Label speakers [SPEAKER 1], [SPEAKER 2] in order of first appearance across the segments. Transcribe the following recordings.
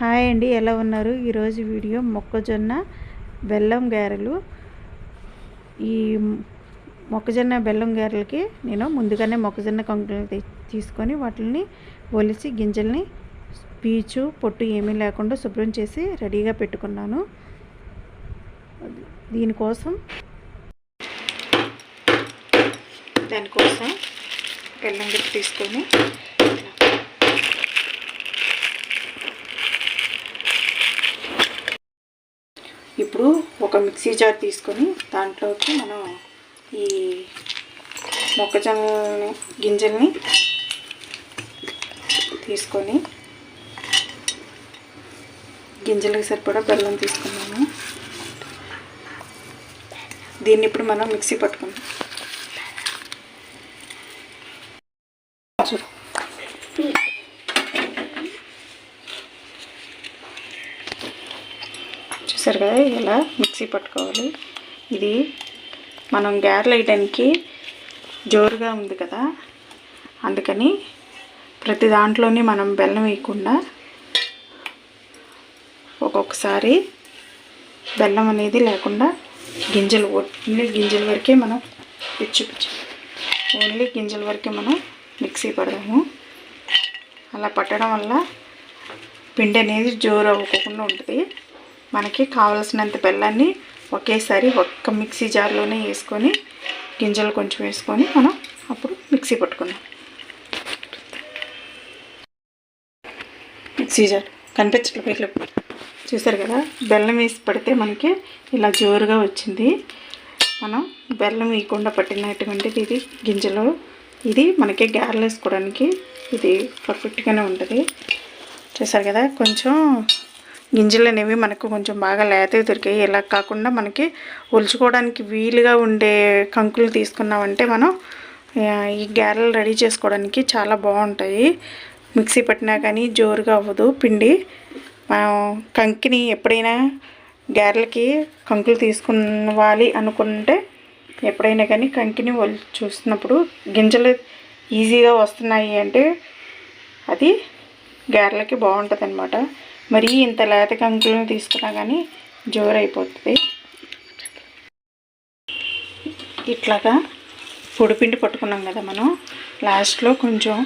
[SPEAKER 1] Hi అండి ఎలా ఉన్నారు? ఈరోజు వీడియో మొక్కజొన్న బెల్లం గారెలు. ఈ మొక్కజొన్న బెల్లం గారెలకి నేను ముందుగానే మొక్కజొన్న కంకులు తీసుకొని వాటిని ఒలిసి గింజల్ని పీచు పొట్టు ఏమీ లేకుండా శుభ్రం చేసి రెడీగా పెట్టుకున్నాను. దీనికోసం దానికోసం బెల్లం గిట్ట తీసుకొని ఇప్పుడు ఒక మిక్సీ జార్ తీసుకొని దాంట్లోకి మనం ఈ మొక్కజొన్న గింజల్ని తీసుకొని గింజలకు సరిపడా బెల్లం తీసుకున్నాము దీన్ని ఇప్పుడు మనం మిక్సీ పట్టుకుందాం. చూసారు కదా ఇలా మిక్సీ పట్టుకోవాలి. ఇది మనం గారెలు వేయడానికి జోరుగా ఉంది కదా. అందుకని ప్రతి దాంట్లోని మనం బెల్లం వేయకుండా ఒక్కొక్కసారి బెల్లం అనేది లేకుండా గింజలు ఓన్లీ గింజల వరకే మనం పిచ్చి పిచ్చి ఓన్లీ గింజల వరకే మనం మిక్సీ పడదాము అలా పట్టడం వల్ల పిండి అనేది జోరు అవ్వకుండా ఉంటుంది. మనకి కావలసినంత బెల్లాన్ని ఒకేసారి ఒక్క మిక్సీ జార్లోనే వేసుకొని గింజలు కొంచెం వేసుకొని మనం అప్పుడు మిక్సీ పట్టుకుందాం. మిక్సీ జార్ కనిపించట్లేదు చూసారు కదా బెల్లం వేసి పడితే మనకి ఇలా జోరుగా వచ్చింది. మనం బెల్లం వేయకుండా పట్టినటువంటిది ఇది గింజలు. ఇది మనకి గారెలు వేసుకోవడానికి ఇది పర్ఫెక్ట్గానే ఉంటుంది. చూసారు కదా కొంచెం గింజలు అనేవి మనకు కొంచెం బాగా లేతవి దొరికాయి. ఇలా కాకుండా మనకి ఒలుచుకోవడానికి వీలుగా ఉండే కంకులు తీసుకున్నామంటే మనం ఈ గారెలు రెడీ చేసుకోవడానికి చాలా బాగుంటాయి. మిక్సీ పట్టినా కానీ జోరుగా అవ్వదు. పిండి మనం కంకిని ఎప్పుడైనా గారెలకి కంకులు తీసుకువాలి అనుకుంటే ఎప్పుడైనా కానీ కంకిని ఒలి చూస్తున్నప్పుడు గింజలు ఈజీగా వస్తున్నాయి అంటే అది గారెలకి బాగుంటుంది అనమాట మరీ ఇంత లేత కంకులను తీసుకున్నా కానీ జోరైపోతుంది. ఇట్లాగా పొడిపిండి పట్టుకున్నాం కదా మనం. లాస్ట్లో కొంచెం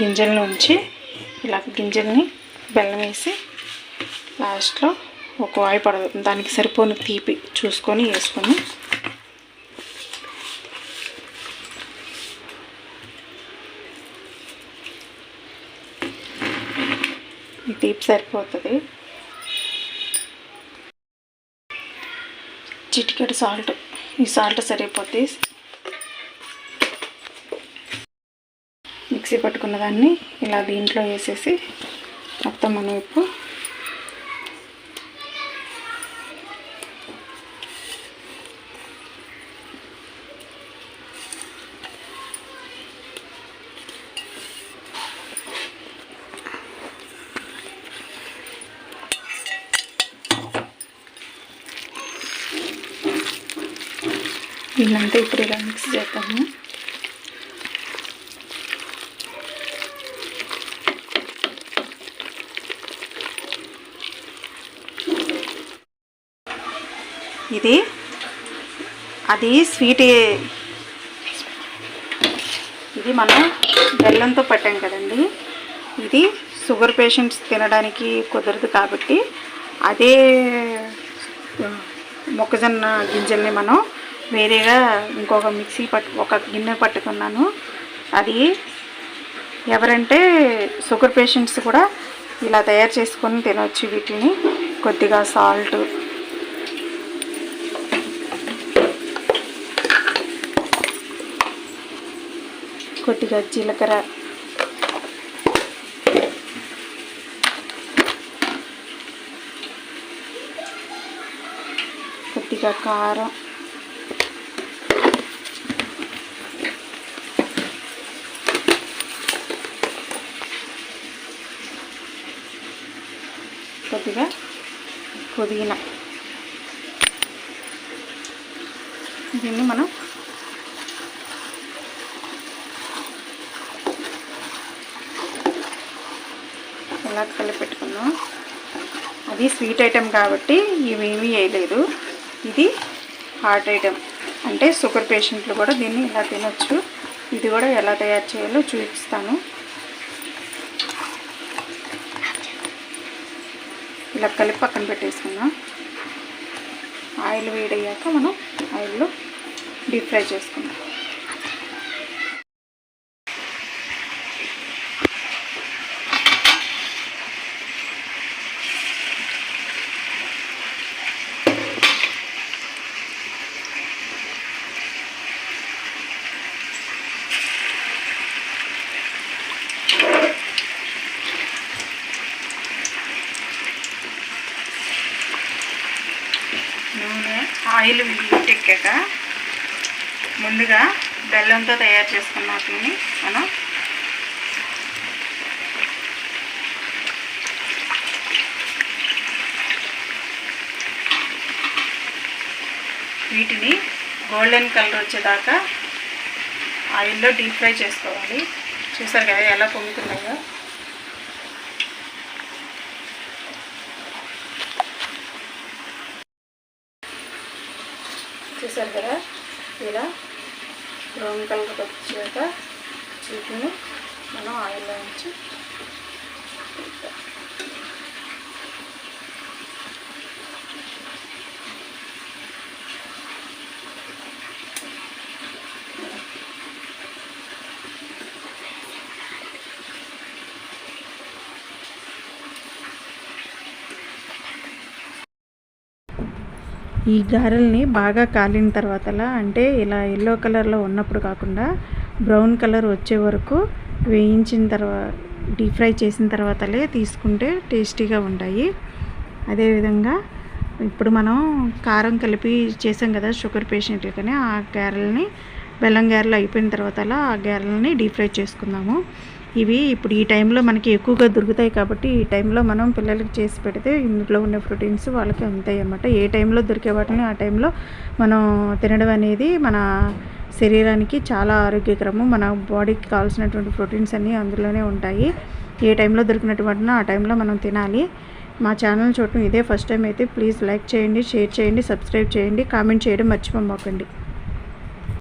[SPEAKER 1] గింజలను ఉంచి ఇలా గింజల్ని బెల్లం వేసి లాస్ట్లో ఒక వాయి పడదు. దానికి సరిపోని తీపి చూసుకొని వేసుకొని ఈ తీపి సరిపోతుంది. చిటికెడు సాల్ట్. ఈ సాల్ట్ సరిపోతుంది మిక్సీ పట్టుకున్న దాన్ని ఇలా దీంట్లో వేసేసి మొత్తం మనం ఇప్పుడు ఇదంతా ఇప్పుడు ఇలా మిక్స్ చేద్దాము. ఇది అది స్వీట్ ఇది మనం బెల్లంతో పట్టాం కదండి. ఇది షుగర్ పేషెంట్స్ తినడానికి కుదరదు కాబట్టి అదే మొక్కజొన్న గింజల్ని మనం వేరేగా ఇంకొక మిక్సీ పట్టు ఒక గిన్నె పట్టుకున్నాను. అది ఎవరంటే షుగర్ పేషెంట్స్ కూడా ఇలా తయారు చేసుకొని తినవచ్చు వీటిని. కొద్దిగా సాల్ట్. కొద్దిగా జీలకర్ర. కొద్దిగా కారం. కొద్దిగా పుదీనా. దీన్ని మనం ఎలా కలిపి పెట్టుకున్నాం అది స్వీట్ ఐటెం కాబట్టి ఇవేమీ వేయలేదు. ఇది హాట్ ఐటెం. అంటే షుగర్ పేషెంట్లు కూడా దీన్ని ఇలా తినొచ్చు. ఇది కూడా ఎలా తయారు చేయాలో చూపిస్తాను. ఇలా కలిపి పక్కన పెట్టేసుకుందాం. ఆయిల్ వేడయ్యాక మనం ఆయిల్లో డీప్ ఫ్రై చేసుకుందాం నూనె ఆయిల్ ఎక్కాక ముందుగా బెల్లంతో తయారు చేసుకున్న వాటిని మనం వీటిని గోల్డెన్ కలర్ వచ్చేదాకా ఆయిల్లో డీప్ ఫ్రై చేసుకోవాలి. చూసారు కదా ఎలా పొంగుతున్నాయో చూసారు కదా? ఇలా బ్రౌన్ కలర్ వచ్చాక వీటిని మనం ఆయిల్లో ఉంచి ఈ గారెల్ని బాగా కాలిన తర్వాతలా అంటే ఇలా ఎల్లో కలర్లో ఉన్నప్పుడు కాకుండా బ్రౌన్ కలర్ వచ్చే వరకు వేయించిన తర్వాత డీప్ ఫ్రై చేసిన తర్వాతలే తీసుకుంటే టేస్టీగా ఉంటాయి. అదేవిధంగా ఇప్పుడు మనం కారం కలిపి చేసాం కదా షుగర్ పేషెంట్లకని ఆ గారెల్ని బెల్లం గారెలు అయిపోయిన తర్వాత ఆ గారెలని డీప్ ఫ్రై చేసుకుందాము. ఇవి ఇప్పుడు ఈ టైంలో మనకి ఎక్కువగా దొరుకుతాయి కాబట్టి ఈ టైంలో మనం పిల్లలకి చేసి పెడితే ఇందులో ఉన్న ప్రోటీన్స్ వాళ్ళకి అందుతాయి అన్నమాట. ఏ టైంలో దొరికే వాటిని ఆ టైంలో మనం తినడం అనేది మన శరీరానికి చాలా ఆరోగ్యకరము. మన బాడీకి కావాల్సినటువంటి ప్రోటీన్స్ అన్నీ అందులోనే ఉంటాయి. ఏ టైంలో దొరికినటువంటి ఆ టైంలో మనం తినాలి. మా ఛానల్ చూడటం ఇదే ఫస్ట్ టైం అయితే ప్లీజ్ లైక్ చేయండి షేర్ చేయండి సబ్స్క్రైబ్ చేయండి కామెంట్ చేయడం మర్చిపోమాకండి.